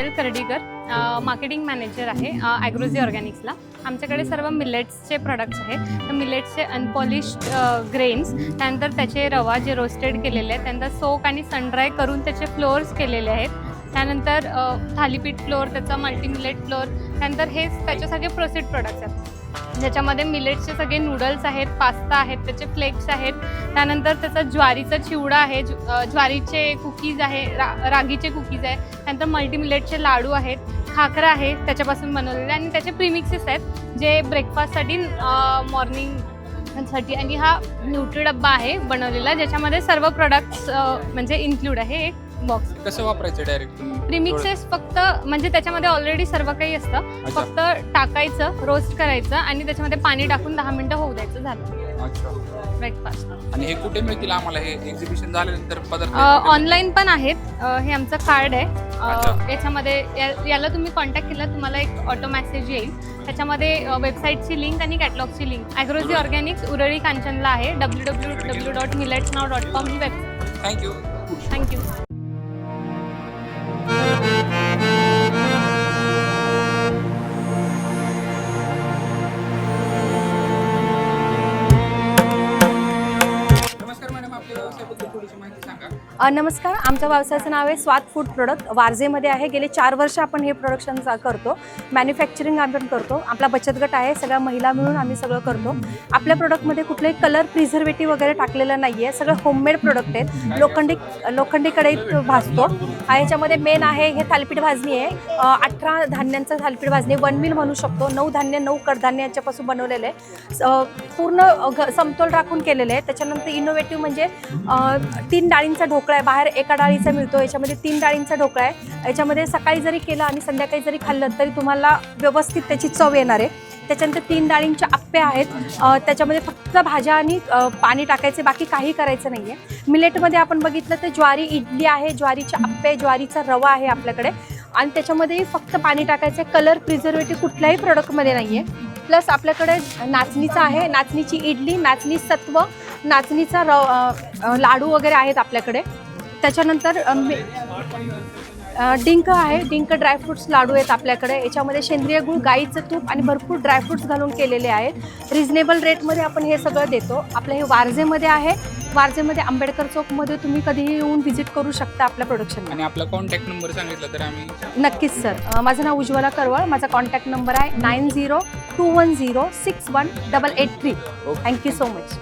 पायल कर्डीकर marketing manager आहे ॲग्रोझी ऑर्गॅनिक्सला आमच्याकडे सर्व मिलेट्सचे प्रोडक्ट्स आहेत. तर मिलेट्सचे अनपॉलिश्ड ग्रेन्स त्यानंतर त्याचे रवा जे रोस्टेड केलेले आहेत त्यानंतर सोक आणि सनड्राय करून त्याचे फ्लोअर्स केलेले आहेत. त्यानंतर थालीपीठ फ्लोअर त्याचा मल्टीमिलेट फ्लोअर त्यानंतर हेच त्याच्यासारखे प्रोसेड प्रोडक्ट्स आहेत. ज्याच्यामध्ये मिलेटचे सगळे नूडल्स आहेत पास्ता आहेत त्याचे फ्लेक्स आहेत. त्यानंतर त्याचा ज्वारीचा चिवडा आहे ज्वारीचे कुकीज आहे रा रागीचे कुकीज आहे. त्यानंतर मल्टी मिलेटचे लाडू आहेत खाकरा आहे त्याच्यापासून बनवलेले आणि त्याचे प्रीमिक्सेस आहेत जे ब्रेकफास्टसाठी मॉर्निंगसाठी. आणि हा न्यूट्री डब्बा आहे बनवलेला ज्याच्यामध्ये सर्व प्रोडक्ट्स म्हणजे इन्क्लूड आहे. एक बॉक्स कसं वापरायचं डायरेक्ट प्रीमिक्सेस फक्त म्हणजे त्याच्यामध्ये ऑलरेडी सर्व काही असतं. अच्छा. फक्त टाकायचं रोस्ट करायचं आणि त्याच्यामध्ये पाणी टाकून दहा मिनिटं होऊ द्यायचं झालं. अच्छा. ब्रेकफास्ट आणि हे कुठे मिळतील आम्हाला? हे एक्झिबिशन झाल्यानंतर पदार्थ कुठे ऑनलाईन पण आहेत. अ, हे आमचं कार्ड आहे. अ. याच्यामध्ये या- याला तुम्ही कॉन्टॅक्ट केला तुम्हाला एक ऑटो मेसेज येईल. त्याच्यामध्ये वेबसाईटची लिंक आणि कॅटलॉगची लिंक बरोबर. ऑर्गॅनिक्स उरळी कांचनला आहे. W W W dot millets now dot com he website thank you thank you नमस्कार. आमच्या व्यवसायाचं नाव आहे स्वाद फूड प्रोडक्ट. वारजेमध्ये आहे. गेले चार वर्ष आपण हे प्रोडक्शन करतो. मॅन्युफॅक्चरिंग आपण करतो. आपला बचत गट आहे. सगळ्या महिला मिळून आम्ही सगळं करतो. आपल्या प्रोडक्टमध्ये कुठलाही कलर प्रिझर्वेटिव्ह वगैरे टाकलेलं नाही आहे सगळं होममेड प्रोडक्ट आहेत. लोखंडी लोखंडी कढईत भाजतो. ह्याच्यामध्ये मेन आहे. हे थालीपीठ भाजणी आहे. अठरा धान्यांचं थालीपीठ भाजणी वन मिल म्हणू शकतो. नऊ धान्य नऊ कडधान्य याच्यापासून बनवलेलं आहे. पूर्ण घ- समतोल राखून केलेलं आहे. त्याच्यानंतर इनोव्हेटिव्ह म्हणजे तीन डाळींचा ढोकळा आहे. बाहेर एका डाळीचा मिळतो याच्यामध्ये तीन डाळींचा ढोकळा आहे. याच्यामध्ये सकाळी जरी केलं आणि संध्याकाळी जरी खाल्लं तरी तुम्हाला व्यवस्थित त्याची चव येणार आहे. त्याच्यानंतर तीन डाळींचे आप्पे आहेत. त्याच्यामध्ये फक्त भाज्या आणि पाणी टाकायचे बाकी काही करायचं नाही आहे मिलेटमध्ये आपण बघितलं तर ज्वारी इडली आहे ज्वारीचे आप्पे ज्वारीचा रवा आहे आपल्याकडे. आणि त्याच्यामध्ये फक्त पाणी टाकायचं कलर प्रिझर्वेटिव्ह कुठल्याही प्रोडक्टमध्ये नाही आहे प्लस आपल्याकडे नाचणीचं आहे. नाचणीची इडली नाचणी सत्व नाचणीचा र लाडू वगैरे आहेत आपल्याकडे. त्याच्यानंतर डिंक आहे. डिंक ड्रायफ्रुट्स लाडू आहेत आपल्याकडे. याच्यामध्ये सेंद्रिय गुळ गाईचं तूप आणि भरपूर ड्रायफ्रुट्स घालून केलेले आहेत. रिजनेबल रेटमध्ये आपण हे सगळं देतो. आपलं हे वारजेमध्ये आहे. वारजेमध्ये आंबेडकर चौकमध्ये तुम्ही कधीही येऊन व्हिजिट करू शकता आपल्या प्रोडक्शन आणि आपला कॉन्टॅक्ट नंबर सांगितला तर आम्ही नक्कीच सर माझं नाव उज्ज्वला करवळ. माझा कॉन्टॅक्ट नंबर आहे nine zero two one zero six one double eight three thank you so much